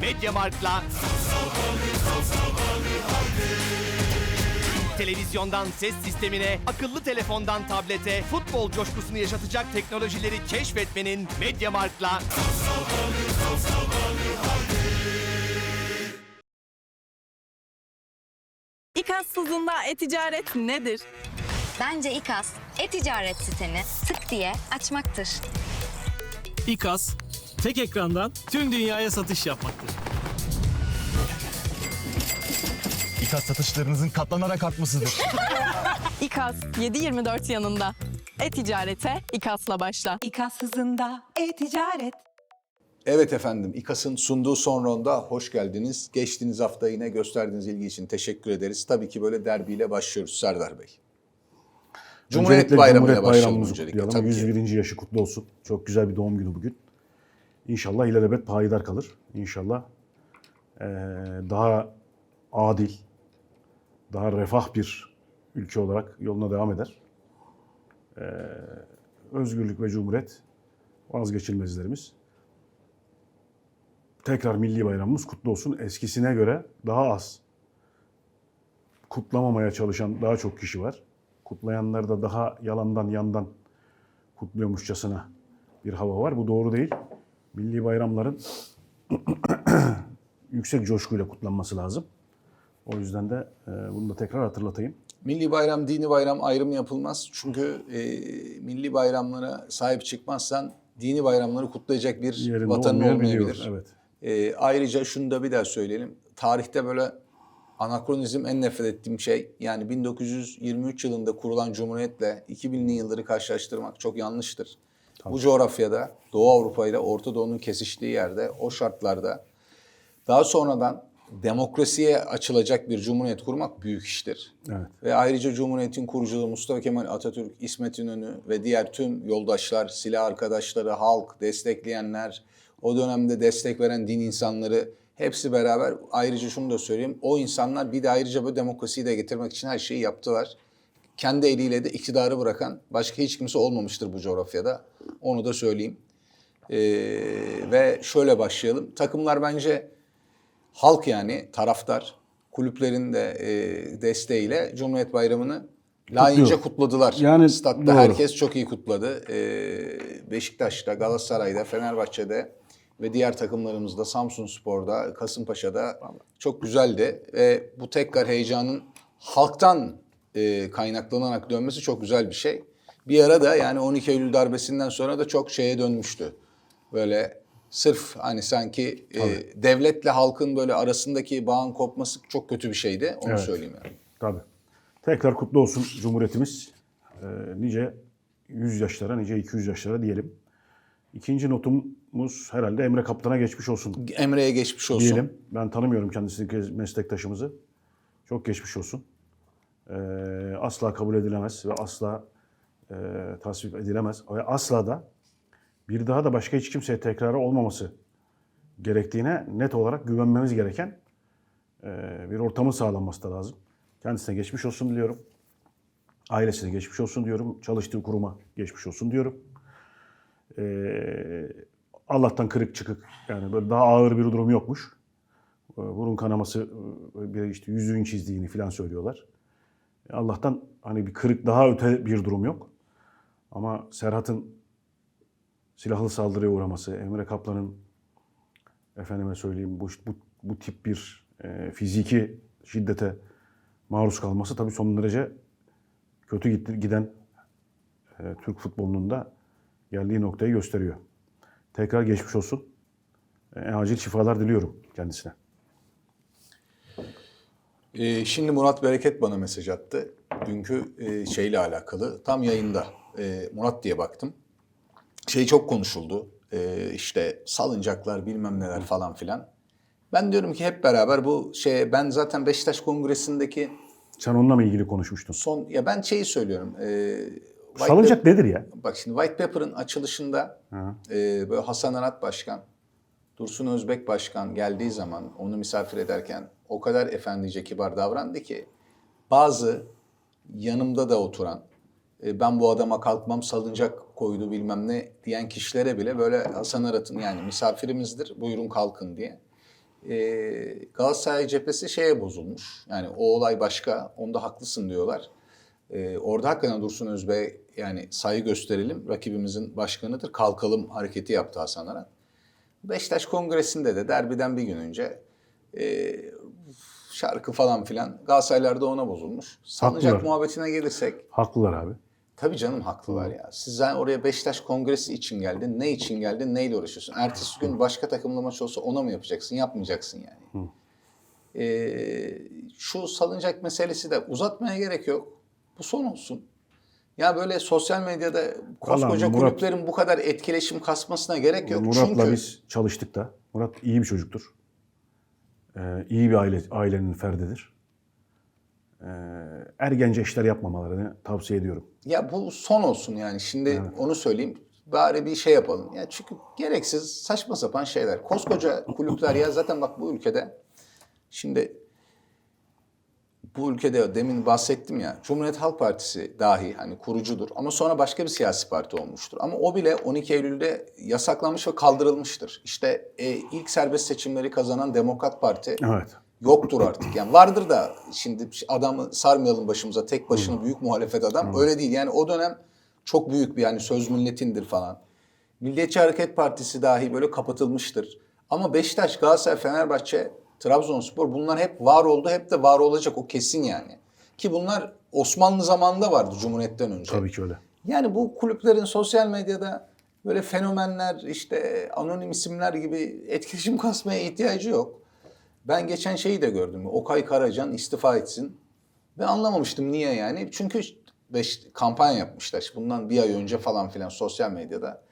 Mediamarkt'la Televizyondan ses sistemine, akıllı telefondan tablete, futbol coşkusunu yaşatacak teknolojileri keşfetmenin Mediamarkt'la İKAS sızında e-ticaret nedir? Bence İKAS e-ticaret siteni tık diye açmaktır. İKAS, tek ekrandan tüm dünyaya satış yapmaktır. İKAS satışlarınızın katlanarak artmasıdır. İKAS 7/24 yanında. E-ticarete İKAS'la başla. İKAS hızında e-ticaret. Evet efendim, İKAS'ın sunduğu son ronda hoş geldiniz. Geçtiğiniz hafta yine gösterdiğiniz ilgi için teşekkür ederiz. Tabii ki böyle derbiyle başlıyoruz Serdar Bey. Cumhuriyet Bayramı'yla Cumhuriyet başlayalım Bayramımızı öncelikle. kutlayalım. Tabii ki. 101. yaşı kutlu olsun. Çok güzel bir doğum günü bugün. İnşallah ilelebet payidar kalır. İnşallah daha adil, daha refah bir ülke olarak yoluna devam eder. Özgürlük ve cumhuriyet vazgeçilmezlerimiz. Tekrar milli bayramımız kutlu olsun. Eskisine göre daha az kutlamamaya çalışan daha çok kişi var. Kutlayanlar da daha yalandan yandan kutluyormuşçasına bir hava var. Bu doğru değil. Milli bayramların yüksek coşkuyla kutlanması lazım. O yüzden de e, bunu da tekrar hatırlatayım. Milli bayram, dini bayram ayrımı yapılmaz. Çünkü e, milli bayramlara sahip çıkmazsan dini bayramları kutlayacak bir Yerinde vatanın olmayabilir. Evet. E, ayrıca şunu da bir daha söyleyelim. Tarihte böyle anakronizm en nefret ettiğim şey. Yani 1923 yılında kurulan Cumhuriyet'le 2000'li yılları karşılaştırmak çok yanlıştır. Bu coğrafyada Doğu Avrupa ile Orta Doğu'nun kesiştiği yerde o şartlarda daha sonradan demokrasiye açılacak bir cumhuriyet kurmak büyük iştir. Evet. Ve ayrıca Cumhuriyet'in kuruculuğu Mustafa Kemal Atatürk, İsmet İnönü ve diğer tüm yoldaşlar, silah arkadaşları, halk, destekleyenler, o dönemde destek veren din insanları hepsi beraber ayrıca şunu da söyleyeyim. O insanlar bir de ayrıca bu demokrasiyi de getirmek için her şeyi yaptılar. Kendi eliyle de iktidarı bırakan başka hiç kimse olmamıştır bu coğrafyada. Onu da söyleyeyim. Ee, ve şöyle başlayalım. Takımlar bence halk yani taraftar kulüplerin de e, desteğiyle Cumhuriyet Bayramı'nı layığınca kutladılar. Yani Statta doğru. herkes çok iyi kutladı. E, Beşiktaş'ta, Galatasaray'da, Fenerbahçe'de ve diğer takımlarımızda Samsun Spor'da, Kasımpaşa'da çok güzeldi. Ve bu tekrar heyecanın halktan e, kaynaklanarak dönmesi çok güzel bir şey. Bir ara da yani 12 Eylül darbesinden sonra da çok şeye dönmüştü. Böyle sırf hani sanki e, devletle halkın böyle arasındaki bağın kopması çok kötü bir şeydi. Onu Evet. söyleyeyim yani. Tabii. Tekrar kutlu olsun Cumhuriyetimiz. Ee, nice 100 yaşlara, nice 200 yaşlara diyelim. İkinci notumuz herhalde Emre Kaptan'a geçmiş olsun Emre'ye geçmiş olsun. diyelim. Ben tanımıyorum kendisini meslektaşımızı. Çok geçmiş olsun. Ee, asla kabul edilemez ve asla e, tasvip edilemez. Ve asla da bir daha da başka hiç kimseye tekrarı olmaması gerektiğine net olarak güvenmemiz gereken e, bir ortamın sağlanması da lazım. Kendisine geçmiş olsun diliyorum. Ailesine geçmiş olsun diyorum. Çalıştığı kuruma geçmiş olsun diyorum. Ee, Allah'tan kırık çıkık yani böyle daha ağır bir durum yokmuş. Burun kanaması e, bir işte yüzüğün çizdiğini falan söylüyorlar. Allah'tan hani bir kırık daha öte bir durum yok. Ama Serhat'ın silahlı saldırıya uğraması, Emre Kaplan'ın efendime söyleyeyim bu, bu, bu tip bir e, fiziki şiddete maruz kalması tabii son derece kötü gitti, giden e, Türk futbolunun da geldiği noktayı gösteriyor. Tekrar geçmiş olsun. E, acil şifalar diliyorum kendisine. Ee, şimdi Murat Bereket bana mesaj attı. Dünkü e, şeyle alakalı. Tam yayında e, Murat diye baktım. Şey çok konuşuldu. E, işte salıncaklar bilmem neler falan filan. Ben diyorum ki hep beraber bu şey ben zaten Beşiktaş Kongresi'ndeki Sen onunla mı ilgili konuşmuştun? son ya ben şeyi söylüyorum. E, White Salıncak nedir ya? Bak şimdi White Paper'ın açılışında e, böyle Hasan Arat Başkan, Dursun Özbek Başkan geldiği zaman onu misafir ederken o kadar efendice kibar davrandı ki bazı yanımda da oturan e, ben bu adama kalkmam salıncak koydu bilmem ne diyen kişilere bile böyle Hasan Arat'ın yani misafirimizdir buyurun kalkın diye Ee, Galatasaray cephesi şeye bozulmuş. Yani o olay başka, onda haklısın diyorlar. Ee, orada hakikaten Dursun Özbey yani saygı gösterelim. Rakibimizin başkanıdır. Kalkalım hareketi yaptı Hasan Arat. Beşiktaş Kongresi'nde de derbiden bir gün önce e, şarkı falan filan Galatasaraylar da ona bozulmuş. Salıncak Haklılar. muhabbetine gelirsek Haklılar abi. Tabii canım haklılar ya. Sizden oraya Beşiktaş Kongresi için geldin. Ne için geldin? Neyle uğraşıyorsun? Ertesi gün başka takımla maç olsa ona mı yapacaksın? Yapmayacaksın yani. Ee, şu salıncak meselesi de uzatmaya gerek yok. Bu son olsun. Ya böyle sosyal medyada koskoca Murat- kulüplerin bu kadar etkileşim kasmasına gerek yok. Murat'la Çünkü biz çalıştık da. Murat iyi bir çocuktur. Ee, iyi bir aile ailenin ferdidir. Ee, ergence işler yapmamalarını tavsiye ediyorum. Ya bu son olsun yani. Şimdi onu söyleyeyim. Bari bir şey yapalım. Ya çünkü gereksiz saçma sapan şeyler. Koskoca kulüpler ya zaten bak bu ülkede şimdi bu ülkede demin bahsettim ya Cumhuriyet Halk Partisi dahi hani kurucudur ama sonra başka bir siyasi parti olmuştur. Ama o bile 12 Eylül'de yasaklanmış ve kaldırılmıştır. İşte e, ilk serbest seçimleri kazanan Demokrat Parti Evet. yoktur artık. Yani vardır da şimdi adamı sarmayalım başımıza tek başına büyük muhalefet adam. Öyle değil. Yani o dönem çok büyük bir yani söz milletindir falan. Milliyetçi Hareket Partisi dahi böyle kapatılmıştır. Ama Beşiktaş, Galatasaray, Fenerbahçe, Trabzonspor bunlar hep var oldu. Hep de var olacak. O kesin yani. Ki bunlar Osmanlı zamanında vardı Cumhuriyet'ten önce. Tabii ki öyle. Yani bu kulüplerin sosyal medyada böyle fenomenler, işte anonim isimler gibi etkileşim kasmaya ihtiyacı yok. Ben geçen şeyi de gördüm. Okay Karacan istifa etsin. Ben anlamamıştım niye yani. Çünkü beş, kampanya yapmışlar. Bundan bir ay önce falan filan sosyal medyada.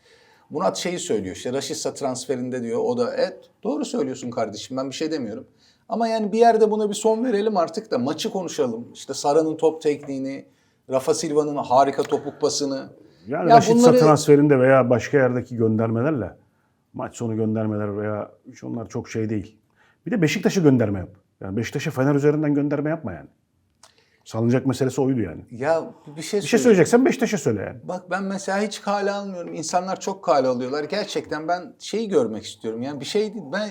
Murat şeyi söylüyor işte Raşitsa transferinde diyor. O da evet doğru söylüyorsun kardeşim ben bir şey demiyorum. Ama yani bir yerde buna bir son verelim artık da maçı konuşalım. İşte Sara'nın top tekniğini, Rafa Silva'nın harika topuk pasını. Yani Ya Raşitsa bunları- transferinde veya başka yerdeki göndermelerle maç sonu göndermeler veya hiç onlar çok şey değil. Bir de Beşiktaş'a gönderme yap. Yani Beşiktaş'a Fener üzerinden gönderme yapma yani. Salınacak meselesi oydu yani. Ya bir şey, Bir şey söyleyeceksen Beşiktaş'a söyle yani. Bak ben mesela hiç kale almıyorum. İnsanlar çok kale alıyorlar. Gerçekten ben şeyi görmek istiyorum. Yani bir şey değil. Ben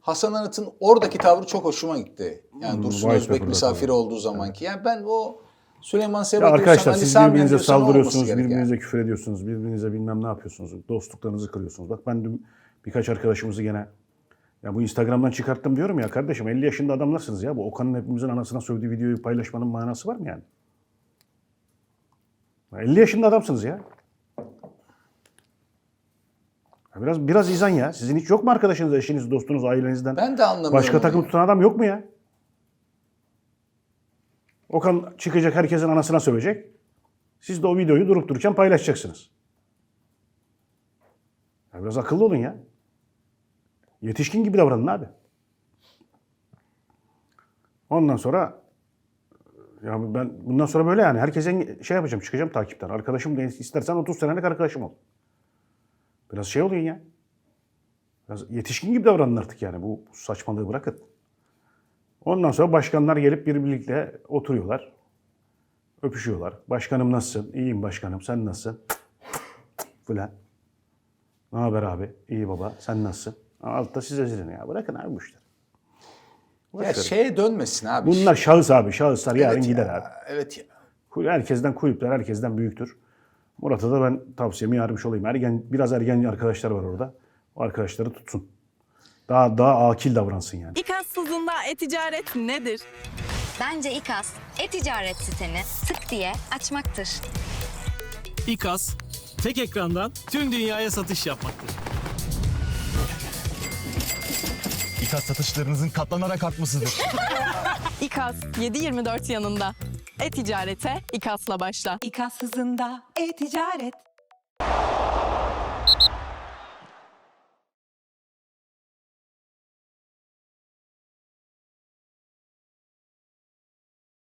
Hasan Arat'ın oradaki tavrı çok hoşuma gitti. Yani Dursun White Özbek misafiri tabii. olduğu zamanki. Yani ben o Süleyman Seba Ya diyorsan, arkadaşlar Ali siz Sami birbirinize diyorsan saldırıyorsunuz, gerek yani. birbirinize küfür ediyorsunuz, birbirinize bilmem ne yapıyorsunuz, dostluklarınızı kırıyorsunuz. Bak ben dün birkaç arkadaşımızı gene ya bu Instagram'dan çıkarttım diyorum ya kardeşim 50 yaşında adamlarsınız ya. Bu Okan'ın hepimizin anasına sövdüğü videoyu paylaşmanın manası var mı yani? Ya 50 yaşında adamsınız ya. Ya Biraz biraz izan ya. Sizin hiç yok mu arkadaşınız, eşiniz, dostunuz, ailenizden? Ben de anlamıyorum. Başka takım tutan adam yok mu ya? Okan çıkacak herkesin anasına sövecek. Siz de o videoyu durup dururken paylaşacaksınız. Ya biraz akıllı olun ya. Yetişkin gibi davranın abi. Ondan sonra ya ben bundan sonra böyle yani herkese şey yapacağım çıkacağım takipten. Arkadaşım da istersen 30 senelik arkadaşım ol. Biraz şey olun ya. Biraz yetişkin gibi davranın artık yani. Bu saçmalığı bırakın. Ondan sonra başkanlar gelip bir birlikte oturuyorlar. Öpüşüyorlar. Başkanım nasılsın? İyiyim başkanım. Sen nasılsın? Falan. Ne haber abi? İyi baba. Sen nasılsın? Altta siz ezilin ya. Bırakın abi bu işleri. Boş Ya verin. şeye dönmesin abi. Bunlar şahıs abi. Şahıslar yarın Evet ya, gider abi. Evet ya. Kul- Herkesten kulüpler herkesten büyüktür. Murat'a da ben tavsiyemi yarmış olayım. Ergen, biraz ergen arkadaşlar var orada. O arkadaşları tutsun. Daha daha akil davransın yani. İKAS sızında e-ticaret nedir? Bence İKAS e-ticaret siteni tık diye açmaktır. İKAS, tek ekrandan tüm dünyaya satış yapmaktır. İKAS satışlarınızın katlanarak artmasıdır. İKAS 7-24 yanında. E-ticarete İKAS'la başla. İKAS hızında e-ticaret.